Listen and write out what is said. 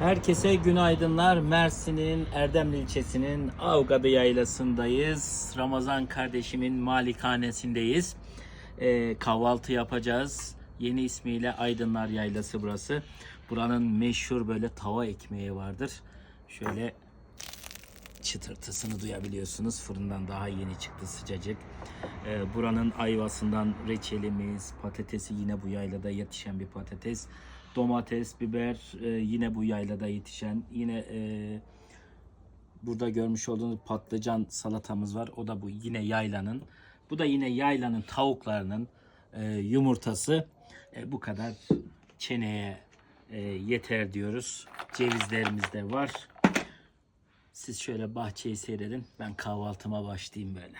Herkese günaydınlar. Mersin'in Erdemli ilçesinin Avgadı Yaylası'ndayız. Ramazan kardeşimin malikanesindeyiz. Ee, kahvaltı yapacağız. Yeni ismiyle Aydınlar Yaylası burası. Buranın meşhur böyle tava ekmeği vardır. Şöyle çıtırtısını duyabiliyorsunuz. Fırından daha yeni çıktı sıcacık. Ee, buranın ayvasından reçelimiz, patatesi yine bu yaylada yetişen bir patates. Domates, biber e, yine bu yaylada yetişen. Yine e, burada görmüş olduğunuz patlıcan salatamız var. O da bu yine yaylanın. Bu da yine yaylanın tavuklarının e, yumurtası. E, bu kadar çeneye e, yeter diyoruz. Cevizlerimiz de var. Siz şöyle bahçeyi seyredin. Ben kahvaltıma başlayayım böyle.